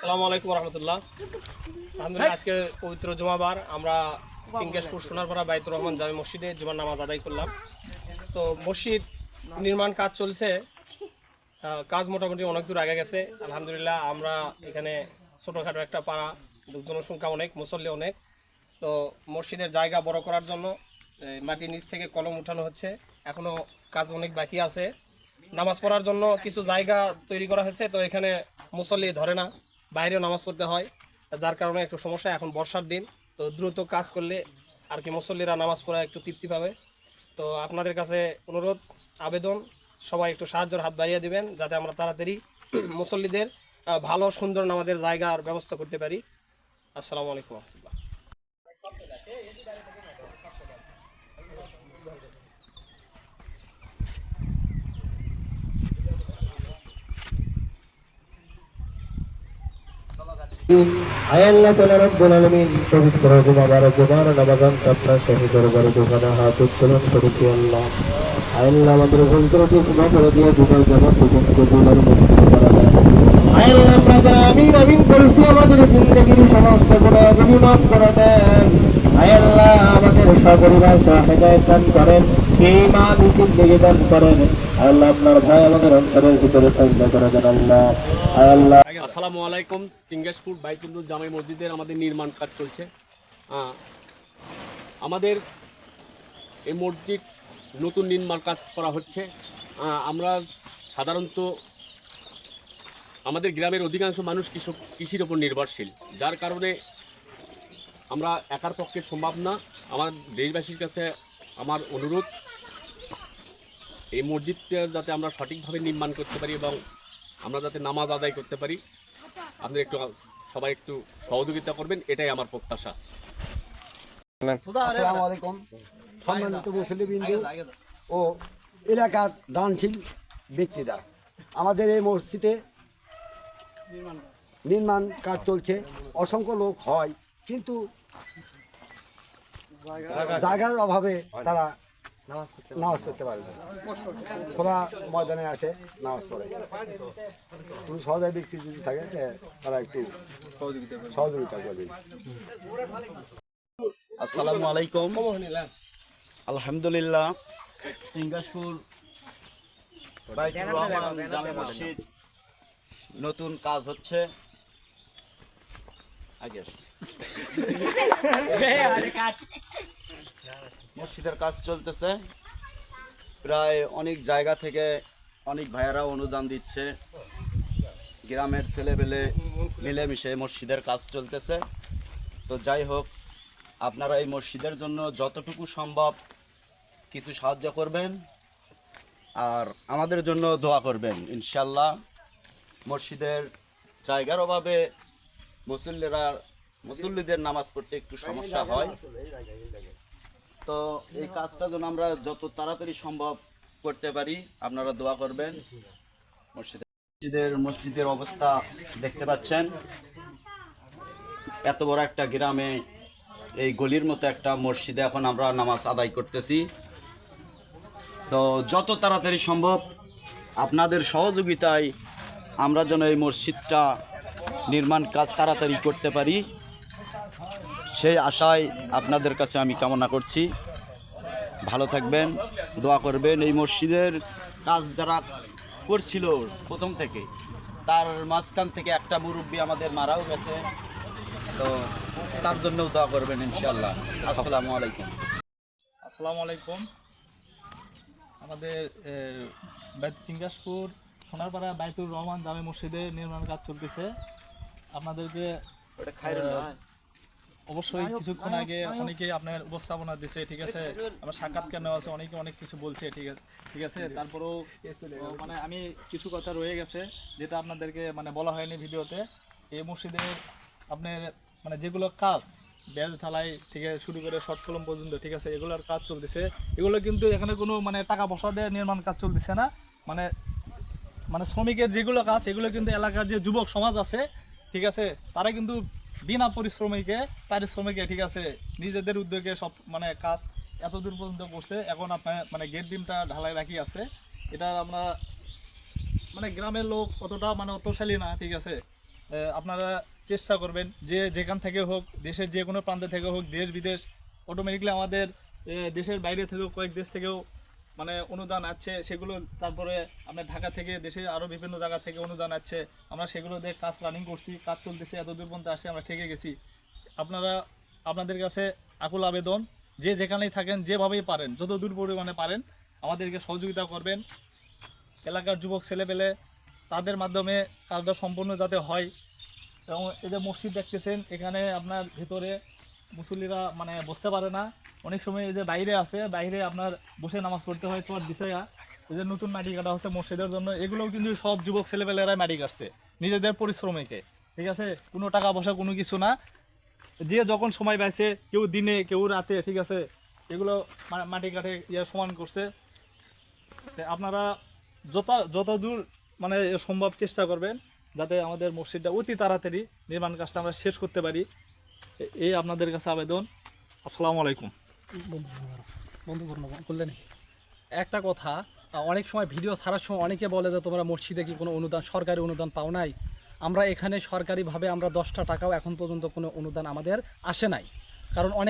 সালামু আলাইকুম রহমতুল্লাহ। আলহামদুলিল্লাহ আজকে পবিত্র জুমাবার। আমরা চিঙ্গেশপুর সোনারপাড়া বাইতুর রহমান জামি মসজিদে জুমার নামাজ আদায় করলাম। তো মসজিদ নির্মাণ কাজ চলছে। কাজ মোটামুটি অনেক দূর আগে গেছে। আলহামদুলিল্লাহ আমরা এখানে ছোটোখাটো একটা পাড়া। জনসংখ্যা অনেক মুসল্লি অনেক। তো মসজিদের জায়গা বড় করার জন্য মাটির নিচ থেকে কলম উঠানো হচ্ছে। এখনও কাজ অনেক বাকি আছে। নামাজ পড়ার জন্য কিছু জায়গা তৈরি করা হয়েছে তো এখানে মুসল্লি ধরে না। বাইরেও নামাজ পড়তে হয়। যার কারণে একটু সমস্যা, এখন বর্ষার দিন, তো দ্রুত কাজ করলে আর কি মুসল্লিরা নামাজ পড়া একটু তৃপ্তি পাবে। তো আপনাদের কাছে অনুরোধ, আবেদন, সবাই একটু সাহায্যের হাত বাড়িয়ে দিবেন, যাতে আমরা তাড়াতাড়ি মুসল্লিদের ভালো সুন্দর নামাজের জায়গার ব্যবস্থা করতে পারি। আসসালামু আলাইকুম। রহমতুল্লাহ আয় আল্লাহ তাআলা রব্বুল আলামিন পবিত্র মুবারক জুমার নবাগান আপনার সহি দরবারে দোকানে হাত উত্তোলন করেছি আল্লাহ। আমাদের ভুল ক্ষমা করে দিয়ে গুণাগুলি মাফ করে দেন আমাদের সপরিবার দান করেন। আল্লাহ আপনার ভাই আমাদের অন্তরের ভিতরে করে দেন আল্লাহ। আসসালামু আলাইকুম চিঙ্গাসপুর বাইতুল্লুর জামাই মসজিদের আমাদের নির্মাণ কাজ চলছে। আমাদের এই মসজিদ নতুন নির্মাণ কাজ করা হচ্ছে। আমরা সাধারণত আমাদের গ্রামের অধিকাংশ মানুষ কৃষক, কৃষির ওপর নির্ভরশীল, যার কারণে আমরা একার পক্ষে সম্ভব না। আমার দেশবাসীর কাছে আমার অনুরোধ এই মসজিদটা যাতে আমরা সঠিকভাবে নির্মাণ করতে পারি এবং আমরা যাতে নামাজ আদায় করতে পারি। আপনি একটু সবাই একটু সহযোগিতা করবেন এটাই আমার প্রত্যাশা। আসসালামু আলাইকুম। সম্মানিত মুসলিমবিন্দু ও এলাকার দানশীল ব্যক্তিরা আমাদের এই মসজিদে নির্মাণ কাজ চলছে। অসংখ্য লোক হয় কিন্তু জায়গার অভাবে তারা নামাজ পড়তে পারে না। খোলা ময়দানে আসে, নামাজ পড়ে। কোনো সহজায় ব্যক্তি যদি থাকে তারা একটু সহযোগিতা করবে। আসসালামু আলাইকুম। আলহামদুলিল্লাহ। মসজিদ নতুন কাজ হচ্ছে। আগে। মসজিদের কাজ চলতেছে। প্রায় অনেক জায়গা থেকে অনেক ভাইয়েরা অনুদান দিচ্ছে। গ্রামের ছেলেবেলে মিলেমিশে মসজিদের কাজ চলতেছে। তো যাই হোক, আপনারা এই মসজিদের জন্য যতটুকু সম্ভব কিছু সাহায্য করবেন আর আমাদের জন্য দোয়া করবেন, ইনশাল্লাহ। মসজিদের জায়গার অভাবে মুসল্লিরা মুসল্লিদের নামাজ পড়তে একটু সমস্যা হয়। তো এই কাজটা যেন আমরা যত তাড়াতাড়ি সম্ভব করতে পারি, আপনারা দোয়া করবেন। মসজিদের মসজিদের মসজিদের অবস্থা দেখতে পাচ্ছেন। এত বড় একটা গ্রামে এই গলির মতো একটা মসজিদে এখন আমরা নামাজ আদায় করতেছি। তো যত তাড়াতাড়ি সম্ভব আপনাদের সহযোগিতায় আমরা যেন এই মসজিদটা নির্মাণ কাজ তাড়াতাড়ি করতে পারি। সেই আশায় আপনাদের কাছে আমি কামনা করছি। ভালো থাকবেন দোয়া করবেন। এই মসজিদের কাজ যারা করছিল প্রথম থেকে তার মাঝখান থেকে একটা মুরব্বী আমাদের মারাও গেছে। তো তার জন্যও দোয়া করবেন ইনশাল্লাহ আসসালামু আলাইকুম। আসসালামু আলাইকুম। আমাদের চিঙ্গাসপুর সোনারপাড়া বাইতুর রহমান জামে মসজিদে নির্মাণ কাজ চলতেছে। আপনাদেরকে অবশ্যই কিছুক্ষণ আগে অনেকে আপনার উপস্থাপনা দিছে ঠিক আছে? আমার সাক্ষাৎকার নেওয়া আছে? অনেকে অনেক কিছু বলছে ঠিক আছে? ঠিক আছে? তারপরেও মানে আমি কিছু কথা রয়ে গেছে যেটা আপনাদেরকে মানে বলা হয়নি ভিডিওতে। এই মসজিদের আপনার মানে যেগুলো কাজ ব্যাজ ঢালাই থেকে শুরু করে শর্ট কলম পর্যন্ত ঠিক আছে? এগুলোর কাজ চলতেছে। এগুলো কিন্তু এখানে কোনো মানে টাকা পয়সা দিয়ে নির্মাণ কাজ চলতেছে না। মানে মানে শ্রমিকের যেগুলো কাজ এগুলো কিন্তু এলাকার যে যুবক সমাজ আছে ঠিক আছে? তারা কিন্তু বিনা পরিশ্রমিকে, পারিশ্রমিকে, ঠিক আছে, নিজেদের উদ্যোগে সব মানে কাজ এত দূর পর্যন্ত করছে। এখন আপনার মানে গেট ডিমটা ঢালাই রাখি আছে। এটা আমরা মানে গ্রামের লোক অতটা মানে অতশালী না, ঠিক আছে। আপনারা চেষ্টা করবেন যে যেখান থেকে হোক, দেশের যে কোনো প্রান্ত থেকে হোক দেশ বিদেশ অটোমেটিকলি আমাদের দেশের বাইরে থেকেও, কয়েক দেশ থেকেও মানে অনুদান আছে, সেগুলো তারপরে আমরা ঢাকা থেকে দেশের আরও বিভিন্ন জায়গা থেকে অনুদান আছে, আমরা সেগুলো দিয়ে কাজ রানিং করছি, কাজ চলতেছে, এত দূর পর্যন্ত আসে, আমরা ঠেকে গেছি। আপনারা, আপনাদের কাছে আকুল আবেদন, যে যেখানেই থাকেন, যেভাবেই পারেন, যত দূর পরিমাণে পারেন, আমাদেরকে সহযোগিতা করবেন। এলাকার যুবক ছেলেপেলে, তাদের মাধ্যমে কাজটা সম্পূর্ণ যাতে হয়। এবং এই যে মসজিদ দেখতেছেন, এখানে আপনার ভিতরে মুসল্লিরা মানে বসতে পারে না। অনেক সময় এই যে বাইরে আছে, বাইরে আপনার বসে নামাজ পড়তে হয় তোমার বিষয়া এই যে নতুন মাটি কাটা হচ্ছে মসজিদের জন্য, এগুলোও কিন্তু সব যুবক ছেলেপেলেরাই মাটি কাটছে, নিজেদের পরিশ্রমীকে। ঠিক আছে? কোনো টাকা পয়সা, কোনো কিছু না। যে যখন সময় পাইছে, কেউ দিনে, কেউ রাতে, ঠিক আছে? এগুলো মাটি কাঠে ইয়ে সমান করছে। আপনারা যত যত দূর মানে সম্ভব চেষ্টা করবেন, যাতে আমাদের মসজিদটা অতি তাড়াতাড়ি নির্মাণ কাজটা আমরা শেষ করতে পারি। এই আপনাদের কাছে আবেদন। আসসালামু আলাইকুম। বন্ধু করলে নাকি? একটা কথা, অনেক সময় ভিডিও ছাড়ার সময় অনেকে বলে যে, তোমরা মসজিদে কি কোনো অনুদান, সরকারি অনুদান পাও নাই? আমরা এখানে সরকারিভাবে আমরা দশটা টাকাও এখন পর্যন্ত কোনো অনুদান আমাদের আসে নাই। কারণ অনেক